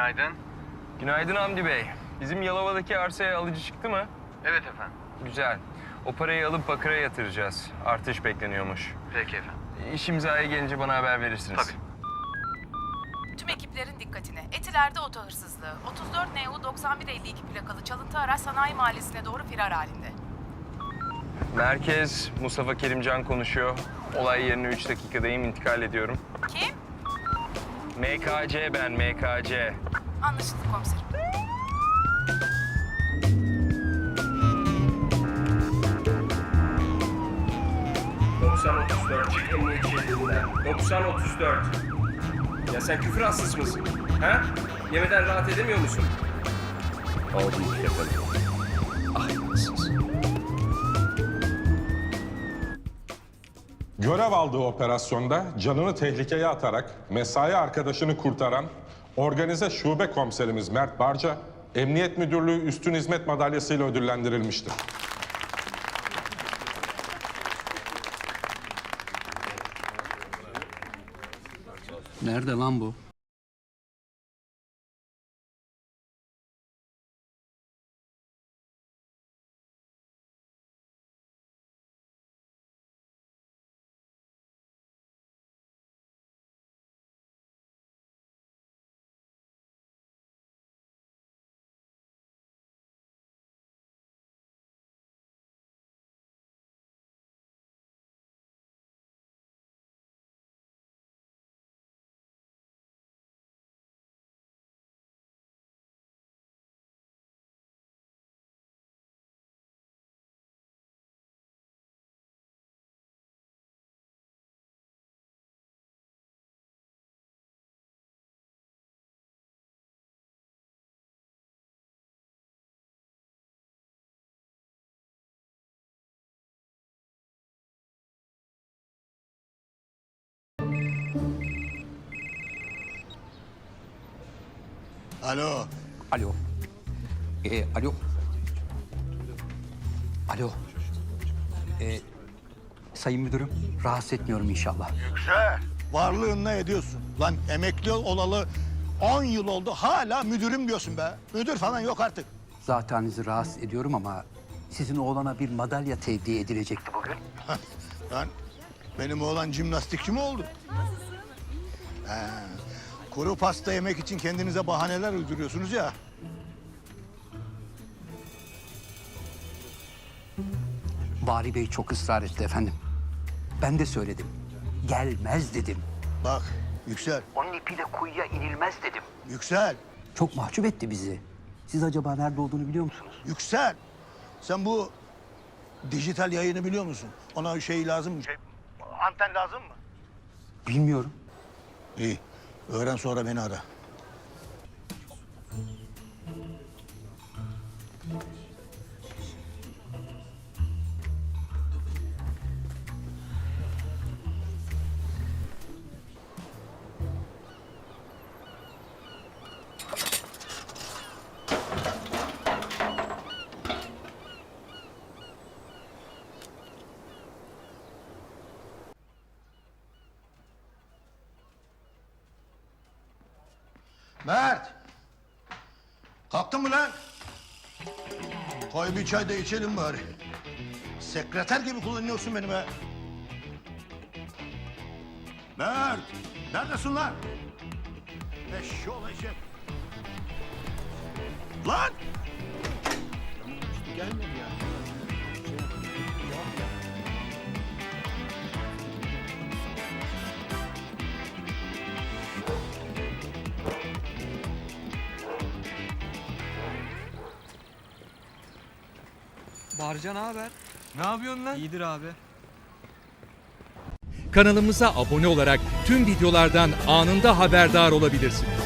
Günaydın. Günaydın Hamdi Bey. Bizim Yalova'daki arsaya alıcı çıktı mı? Evet efendim. Güzel. O parayı alıp bakıra yatıracağız. Artış bekleniyormuş. Peki efendim. İş imzaya gelince bana haber verirsiniz. Tabii. Tüm ekiplerin dikkatine. Etiler'de oto hırsızlığı. 34 NU 9152 plakalı çalıntı araç sanayi mahallesine doğru firar halinde. Merkez, Mustafa Kerimcan konuşuyor. Olay yerine 3 dakikadayım, intikal ediyorum. Kim? MKC ben, MKC. Anlaşıldı komiserim. çık emniyet şeridinden. 90-34. Ya sen küfür hastası mısın? Ha? Yemeden rahat edemiyor musun? Aldım efendim. Ahlaksız. Görev aldığı operasyonda canını tehlikeye atarak mesai arkadaşını kurtaran organize şube komiserimiz Mert Barca, Emniyet Müdürlüğü Üstün Hizmet Madalyası'yla ödüllendirilmiştir. Nerede lan bu? Alo. Alo. Ee, alo. Alo. Ee, sayın müdürüm, rahatsız etmiyorum inşallah. Yüksel. Varlığın ne ediyorsun? Lan emekli olalı 10 yıl oldu hala müdürüm diyorsun be. Müdür falan yok artık. Zateninizi rahatsız ediyorum ama sizin oğlana bir madalya tevdi edilecekti bugün. Lan benim oğlan jimnastikçi mi oldu? He, kuru pasta yemek için kendinize bahaneler uyduruyorsunuz ya. Vali Bey çok ısrar etti efendim. Ben de söyledim. Gelmez dedim. Bak Yüksel, Onun ipiyle kuyuya inilmez dedim. Yüksel, Çok mahcup etti bizi. Siz acaba nerede olduğunu biliyor musunuz? Yüksel. Sen bu dijital yayını biliyor musun? Ona şey lazım mı? Şey, anten lazım mı? Bilmiyorum. İyi. Öğren sonra beni ara. Mert! Kalktın mı lan? Koy bir çay da içelim bari. Sekreter gibi kullanıyorsun beni be. Mert! Neredesin lan? Eşşoğlu eşek. Lan! Gelmedi ya. Barca ne haber? Ne yapıyorsun lan? İyidir abi. Kanalımıza abone olarak tüm videolardan anında haberdar olabilirsiniz.